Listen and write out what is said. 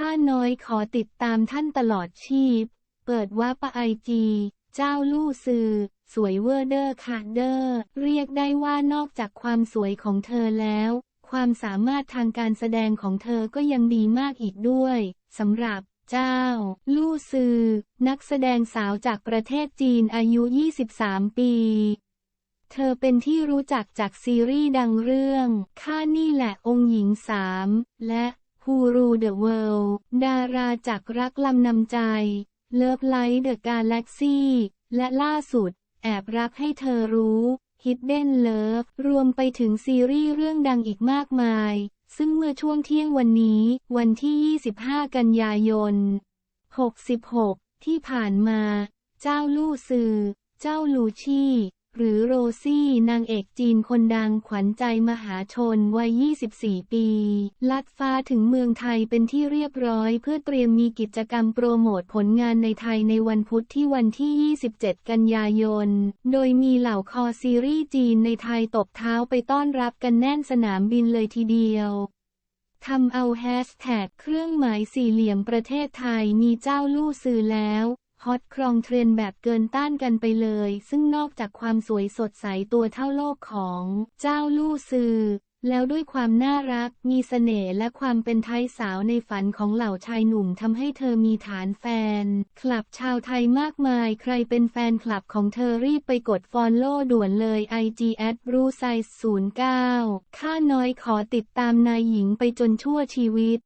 ข้าน้อยขอติดตามท่านตลอดชีพ เปิดว่าปะไอจี เจ้าลู่ซือ สวยเวอร์เดอร์ค่ะเดอร์ เรียกได้ว่านอกจากความสวยของเธอแล้ว ความสามารถทางการแสดงของเธอก็ยังดีมากอีกด้วยสำหรับเจ้า ลู่ซือ นักแสดงสาวจากประเทศจีนอายุ 23 ปี เธอเป็นที่รู้จักจากซีรีส์ดังเรื่อง ข้านี่แหละองค์หญิงสามและ ฮูรูเดอะเวิลด์ดาราจากรักลำนำใจ เลิฟไลท์เดอะกาแล็กซี่ และล่าสุด แอบรักให้เธอรู้ Hidden Love รวมไปถึงซีรีส์เรื่องดังอีกมากมาย ซึ่งเมื่อช่วงเที่ยงวันนี้ วันที่ 25 กันยายน 66 ที่ผ่านมา เจ้าลู่ซือ เจ้าลูชี่ หรือโรซี่นางเอกจีนคนดังขวัญใจมหาชนวัย 24 ปี ลัดฟ้าถึงเมืองไทยเป็นที่เรียบร้อยเพื่อเตรียมมีกิจกรรมโปรโมทผลงานในไทยในวันพุธที่วันที่ 27 กันยายน โดยมีเหล่าคอซีรีส์จีนในไทยตบเท้าไปต้อนรับกันแน่นสนามบินเลยทีเดียวทำเอาแฮชแท็กเครื่องหมายสี่เหลี่ยมประเทศไทยมีเจ้าลู่ซื้อแล้ว ฮอตครองเทรนแบบเกินต้านกันไปเลย ซึ่งนอกจากความสวยสดใสตัวเท่าโลกของเจ้าลู่ซือ แล้วด้วยความน่ารัก มีเสน่ห์และความเป็นไทยสาวในฝันของเหล่าชายหนุ่มทำให้เธอมีฐานแฟน คลับชาวไทยมากมาย ใครเป็นแฟนคลับของเธอรีบไปกดฟอลโล่ด่วนเลย IG at r u s i 09ข้าน้อยขอติดตามนายหญิงไปจนชั่วชีวิต